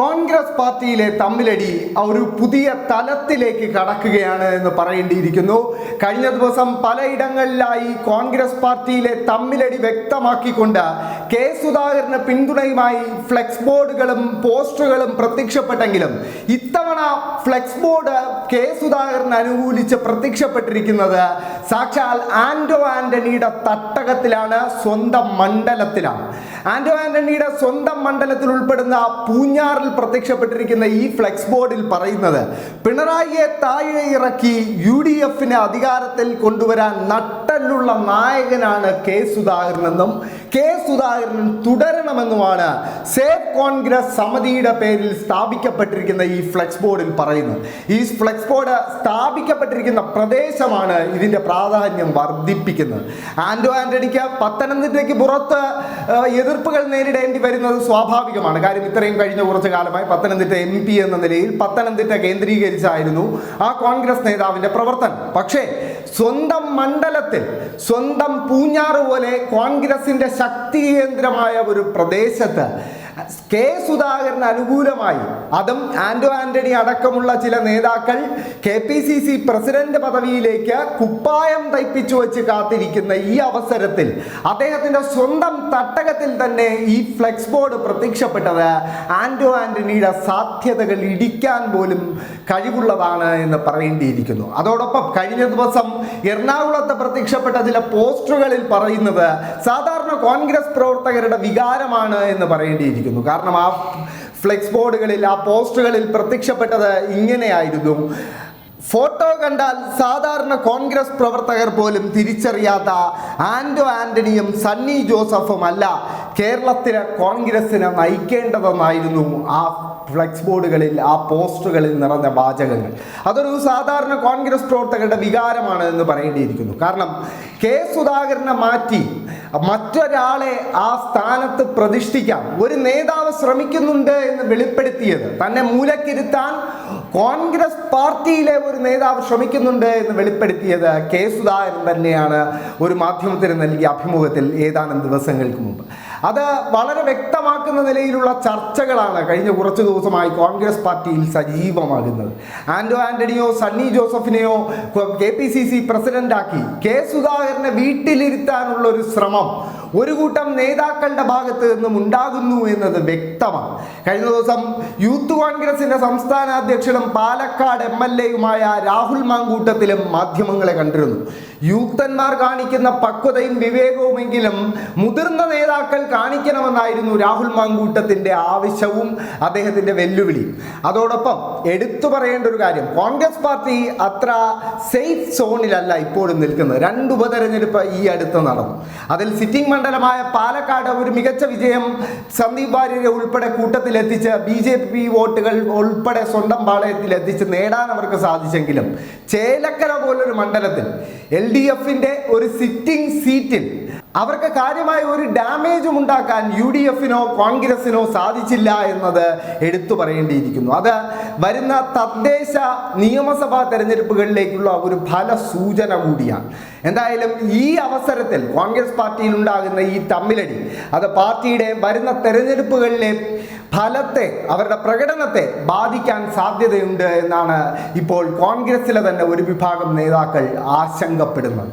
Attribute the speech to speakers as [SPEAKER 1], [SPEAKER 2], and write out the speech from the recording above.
[SPEAKER 1] കോൺഗ്രസ് പാർട്ടിയിലെ തമ്മിലടി ഒരു പുതിയ തലത്തിലേക്ക് കടക്കുകയാണ് എന്ന് പറയേണ്ടിയിരിക്കുന്നു. കഴിഞ്ഞ ദിവസം പലയിടങ്ങളിലായി കോൺഗ്രസ് പാർട്ടിയിലെ തമ്മിലടി വ്യക്തമാക്കിക്കൊണ്ട് കെ സുധാകരന് പിന്തുണയുമായി ഫ്ലെക്സ് ബോർഡുകളും പോസ്റ്ററുകളും പ്രത്യക്ഷപ്പെട്ടെങ്കിലും ഇത്തവണ ഫ്ലെക്സ് ബോർഡ് കെ സുധാകരൻ അനുകൂലിച്ച് പ്രത്യക്ഷപ്പെട്ടിരിക്കുന്നത്. സാക്ഷാൽ ആന്റോ ആന്റണിയുടെ തട്ടകത്തിലാണ് സ്വന്തം മണ്ഡലത്തിലാണ്. ആന്റോ ആന്റണിയുടെ സ്വന്തം മണ്ഡലത്തിൽ ഉൾപ്പെടുന്ന പൂഞ്ഞാറിൽ പ്രത്യക്ഷപ്പെട്ടിരിക്കുന്ന ഈ ഫ്ലെക്സ് ബോർഡിൽ പറയുന്നത് പിണറായിയെ താഴെ ഇറക്കി യു ഡി എഫിനെ അധികാരത്തിൽ കൊണ്ടുവരാൻ നട്ടലുള്ള നായകനാണ് കെ സുധാകരൻ എന്നും കെ സുധാകരൻ തുടരണമെന്നുമാണ് സേഫ് കോൺഗ്രസ് സമിതിയുടെ പേരിൽ സ്ഥാപിക്കപ്പെട്ടിരിക്കുന്ന ഈ ഫ്ലെക്സ് ബോർഡിൽ പറയുന്നത് ഈ ഫ്ലെക്സ് ബോർഡ് സ്ഥാപിക്കപ്പെട്ടിരിക്കുന്ന പ്രദേശമാണ് ഇതിന്റെ പ്രാധാന്യം വർദ്ധിപ്പിക്കുന്നത്. ആൻഡോ ആന്റണിക്ക് പത്തനംതിട്ടയ്ക്ക് പുറത്ത് എതിർപ്പുകൾ നേരിടേണ്ടി വരുന്നത് സ്വാഭാവികമാണ്. കാര്യം ഇത്രയും കഴിഞ്ഞ കുറച്ച് കാലമായി പത്തനംതിട്ട എം പി എന്ന നിലയിൽ പത്തനംതിട്ട കേന്ദ്രീകരിച്ചായിരുന്നു ആ കോൺഗ്രസ് നേതാവിന്റെ പ്രവർത്തനം. പക്ഷേ സ്വന്തം മണ്ഡലത്തിൽ സ്വന്തം പൂഞ്ഞാറ് പോലെ കോൺഗ്രസിന്റെ ശക്തി കേന്ദ്രമായ ഒരു പ്രദേശത്ത് കെ സുധാകരന് അനുകൂലമായി അതും ആന്റോ ആന്റണി അടക്കമുള്ള ചില നേതാക്കൾ K P C C president പദവിയിലേക്ക് കുപ്പായം തയ്പ്പിച്ചു വെച്ച് കാത്തിരിക്കുന്ന ഈ അവസരത്തിൽ അദ്ദേഹത്തിന്റെ സ്വന്തം തട്ടകത്തിൽ തന്നെ ഈ ഫ്ലെക്സ് ബോർഡ് പ്രത്യക്ഷപ്പെട്ടത് ആന്റോ ആന്റണിയുടെ സാധ്യതകൾ ഇടിക്കാൻ പോലും കഴിവുള്ളതാണ് എന്ന് പറയേണ്ടിയിരിക്കുന്നു. അതോടൊപ്പം കഴിഞ്ഞ ദിവസം എറണാകുളത്ത് പ്രത്യക്ഷപ്പെട്ട ചില പോസ്റ്ററുകളിൽ പറയുന്നത് സാധാരണ കോൺഗ്രസ് പ്രവർത്തകരുടെ വികാരമാണ് എന്ന് പറയേണ്ടിയിരിക്കുന്നു. കാരണം ആ ഫ്ലെക്സ് ബോർഡുകളിൽ ആ പോസ്റ്ററുകളിൽ പ്രത്യക്ഷപ്പെട്ടത് ഇങ്ങനെയായിരുന്നു ഫോട്ടോ കണ്ടാൽ സാധാരണ കോൺഗ്രസ് പ്രവർത്തകർ പോലും തിരിച്ചറിയാത്ത ആൻഡോ ആന്റണിയും സണ്ണി ജോസഫും അല്ല. കേരളത്തിലെ കോൺഗ്രസിനെ നയിക്കേണ്ടതെന്നായിരുന്നു ആ ഫ്ലെക്സ് ബോർഡുകളിൽ ആ പോസ്റ്ററുകളിൽ നിറഞ്ഞ വാചകങ്ങൾ. അതൊരു സാധാരണ കോൺഗ്രസ് പ്രവർത്തകരുടെ വികാരമാണ് എന്ന് പറയേണ്ടിയിരിക്കുന്നു. കാരണം കെ സുധാകരനെ മാറ്റി മറ്റൊരാളെ ആ സ്ഥാനത്ത് പ്രതിഷ്ഠിക്കാം ഒരു നേതാവ് ശ്രമിക്കുന്നുണ്ട് എന്ന് വെളിപ്പെടുത്തിയത് തന്നെ മൂലക്കിരുത്താൻ കോൺഗ്രസ് പാർട്ടിയിലെ ഒരു നേതാവ് ശ്രമിക്കുന്നുണ്ട് എന്ന് വെളിപ്പെടുത്തിയത് കെ സുധാകരൻ തന്നെയാണ് ഒരു മാധ്യമത്തിന് നൽകിയ അഭിമുഖത്തിൽ ഏതാനും ദിവസങ്ങൾക്ക് മുമ്പ്. അത് വളരെ വ്യക്തമാക്കുന്ന നിലയിലുള്ള ചർച്ചകളാണ് കഴിഞ്ഞ കുറച്ച് ദിവസമായി കോൺഗ്രസ് പാർട്ടിയിൽ സജീവമാകുന്നത്. ആൻഡോ ആന്റണിയോ സണ്ണി ജോസഫിനെയോ കെ പി സി സി പ്രസിഡന്റാക്കി കെ സുധാകരനെ വീട്ടിലിരുത്താനുള്ള ഒരു ശ്രമം ഒരു കൂട്ടം നേതാക്കളുടെ ഭാഗത്ത് നിന്നും ഉണ്ടാകുന്നു എന്നത് വ്യക്തമാണ്. കഴിഞ്ഞ ദിവസം യൂത്ത് കോൺഗ്രസിന്റെ സംസ്ഥാന അധ്യക്ഷനും പാലക്കാട് എം എൽ എയുമായ രാഹുൽ മാങ്കൂട്ടത്തിലും മാധ്യമങ്ങളെ കണ്ടിരുന്നു. യൂത്തന്മാർ കാണിക്കുന്ന പക്വതയും വിവേകവുമെങ്കിലും മുതിർന്ന നേതാക്കൾ കാണിക്കണമെന്നായിരുന്നു രാഹുൽ മാങ്കൂട്ടത്തിന്റെ ആവശ്യവും അദ്ദേഹത്തിന്റെ വെല്ലുവിളിയും. അതോടൊപ്പം എടുത്തു പറയേണ്ട ഒരു കാര്യം. കോൺഗ്രസ് പാർട്ടി അത്ര സേഫ് സോണിലല്ല ഇപ്പോഴും നിൽക്കുന്നത്. രണ്ട് ഉപതെരഞ്ഞെടുപ്പ് ഈ അടുത്ത് നടന്നു. അതിൽ സിറ്റിംഗ് മണ്ഡലമായ പാലക്കാട് ഒരു മികച്ച വിജയം സന്ദീപ് വാര്യരെ ഉൾപ്പെടെ കൂട്ടത്തിലെത്തിച്ച് ബി ജെ പി വോട്ടുകൾ ഉൾപ്പെടെ സ്വന്തം പാളയത്തിൽ എത്തിച്ച് നേടാൻ അവർക്ക് സാധിച്ചെങ്കിലും ചേലക്കര പോലൊരു മണ്ഡലത്തിൽ എൽ ഡി ഒരു സിറ്റിംഗ് സീറ്റിൽ അവർക്ക് കാര്യമായ ഒരു ഡാമേജും ഉണ്ടാക്കാൻ യു ഡി എഫിനോ കോൺഗ്രസിനോ സാധിച്ചില്ല എന്നത് എടുത്തു പറയേണ്ടിയിരിക്കുന്നു. അത് വരുന്ന തദ്ദേശ നിയമസഭാ തെരഞ്ഞെടുപ്പുകളിലേക്കുള്ള ഒരു ഫലസൂചന കൂടിയാണ്. എന്തായാലും ഈ അവസരത്തിൽ കോൺഗ്രസ് പാർട്ടിയിൽ ഉണ്ടാകുന്ന ഈ തമ്മിലടി അത് പാർട്ടിയുടെ വരുന്ന തെരഞ്ഞെടുപ്പുകളിലെ ഫലത്തെ അവരുടെ പ്രകടനത്തെ ബാധിക്കാൻ സാധ്യതയുണ്ട് എന്നാണ് ഇപ്പോൾ കോൺഗ്രസിലെ തന്നെ ഒരു വിഭാഗം നേതാക്കൾ ആശങ്കപ്പെടുന്നത്.